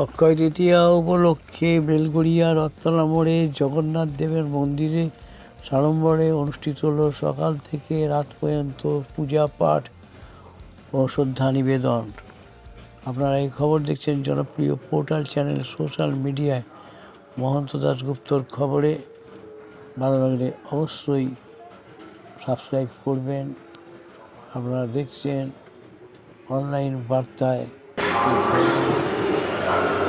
অক্ষয় তৃতীয়া উপলক্ষে বেলগড়িয়া রথতলা মোড়ে জগন্নাথ দেবের মন্দিরে সাড়ম্বরে অনুষ্ঠিত হলো সকাল থেকে রাত পর্যন্ত পূজা পাঠ ও শ্রদ্ধা নিবেদন। আপনারা এই খবর দেখছেন জনপ্রিয় পোর্টাল চ্যানেল সোশ্যাল মিডিয়ায়। মহন্ত দাসগুপ্তর খবরে ভালো লাগলে অবশ্যই সাবস্ক্রাইব করবেন। আপনারা দেখছেন অনলাইন বার্তায়। Amen.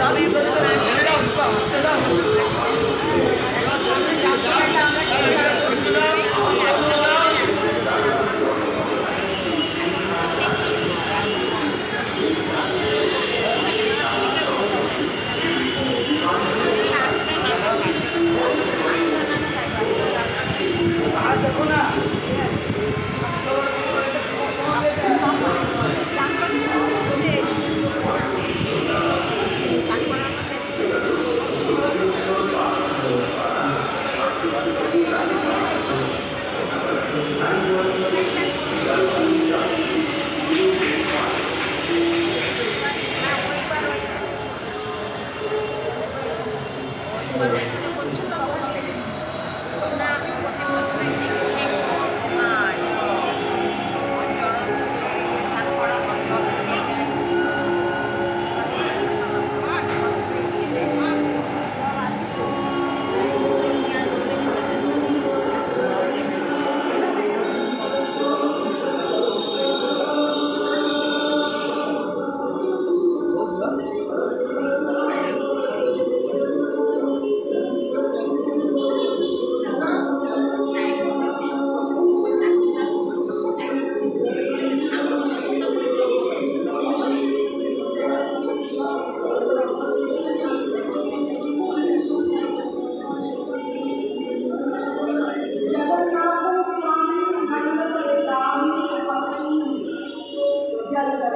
தாவீது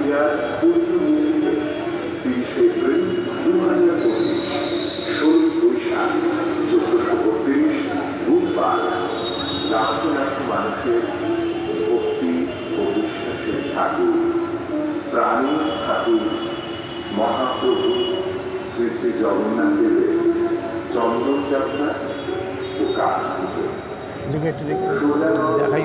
ইতিহাস চৈত্র মন্দিরে তিরিশ এপ্রিল দু হাজার পঁচিশ ষোলো বৈশাখ চোদ্দশো বত্রিশ বুধবার ও বিশ্বাসের প্রাণী ঠাকুর মহাপ্রভু শ্রী জগন্নাথ দেবের চন্দন যাত্রা ও কাঠ পুজো দেখাই।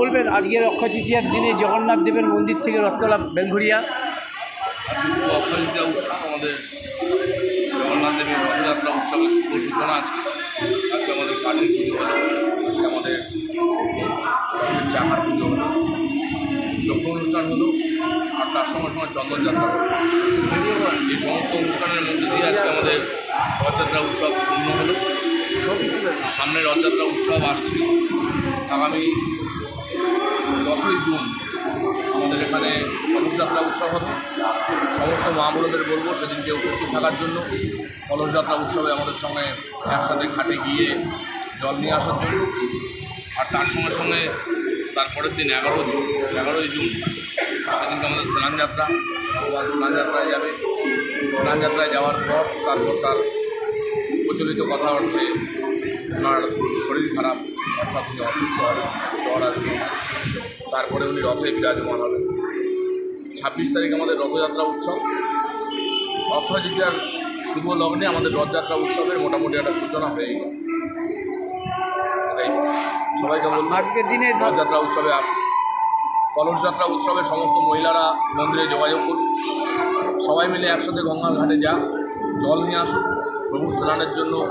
বলবেন, আজকের অক্ষয় তৃতীয়ার দিনে জগন্নাথ দেবের মন্দির থেকে রথতলা বেলঘড়িয়া। আজকে শুভ অক্ষয়তৃতীয়া উৎসব, আমাদের জগন্নাথ দেবের রথযাত্রা উৎসবের শুভ সূচনা আজকে। আজকে আমাদের কালীর পুজো হলো, আজকে আমাদের চাকার পুজো হলো, যজ্ঞ অনুষ্ঠান হলো, আর তার সঙ্গে সঙ্গে চন্দনযাত্রা হলো। এই সমস্ত অনুষ্ঠানের মধ্যে দিয়ে আজকে আমাদের রথযাত্রা উৎসব পূর্ণ হলো। সামনে রথযাত্রা উৎসব আসছে। আগামী দশই জুন আমাদের এখানে কলসযাত্রা উৎসব হবে। সমস্ত মহামূলদের বলব সেদিনকে উপস্থিত থাকার জন্য। কলসযাত্রা উৎসবে আমাদের সঙ্গে একসাথে ঘাটে গিয়ে জল নিয়ে আসার জন্য। আর তার সঙ্গে সঙ্গে তারপরের দিন এগারো জুন, এগারোই জুন সেদিনকে আমাদের স্নানযাত্রা ভগবান স্নানযাত্রায় যাবে। স্নানযাত্রায় যাওয়ার পর তারপর তার প্রচলিত কথা অর্থে ওনার শরীর খারাপ, অর্থাৎ উনি অসুস্থ হবেন, জ্বর আসবে। তারপরে উনি রথে বিরাজমান হবেন। ছাব্বিশ তারিখ আমাদের রথযাত্রা উৎসব। অক্ষয় তৃতীয়ার শুভ লগ্নে আমাদের রথযাত্রা উৎসবের মোটামুটি একটা সূচনা হয়ে গেল। সবাইকে বলব আজকের দিনে রথযাত্রা উৎসবে আসুন কলসযাত্রা উৎসবে সমস্ত মহিলারা মন্দিরে যোগাযোগ করুন। সবাই মিলে একসাথে গঙ্গার ঘাটে যা। জল নিয়ে আসুন। প্রভু স্নানের জন্য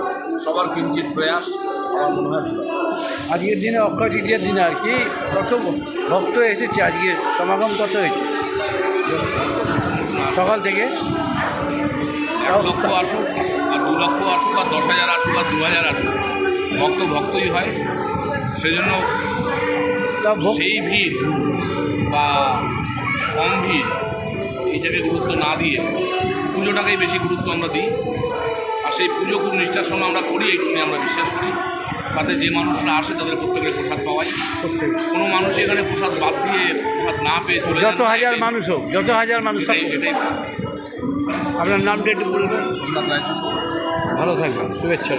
সবার কিঞ্চিত প্রয়াস। আমার মনে হয় ভালো। আজকের দিনে অক্ষয় তৃতীয়ার দিনে আর কি। কত ভক্ত এসেছে আজকে? সমাগম কত হয়েছে? সকাল থেকে? লক্ষ আসুক আর দু লক্ষ আসুক আর দশ হাজার আসুক আর দু হাজার আসুক ভক্ত ভক্তই হয়। সেজন্য সেই ভিড় বা কম ভিড় এইটাকে গুরুত্ব না দিয়ে পুজোটাকেই বেশি গুরুত্ব আমরা দিই। আর সেই পুজো খুব নিষ্ঠার সঙ্গে আমরা করি এইটুকুনি আমরা বিশ্বাস করি। তাতে যে মানুষরা আসে তাদের প্রত্যেকের প্রসাদ পাওয়াই। কোনো মানুষ এখানে প্রসাদ বাদ দিয়ে প্রসাদ না পেয়ে চলে যত হাজার মানুষ হোক যত হাজার মানুষ আপনার নামটা একটু বলবেন সোমনাথ রায়চন্দ্র ভালো থাকবেন শুভেচ্ছা।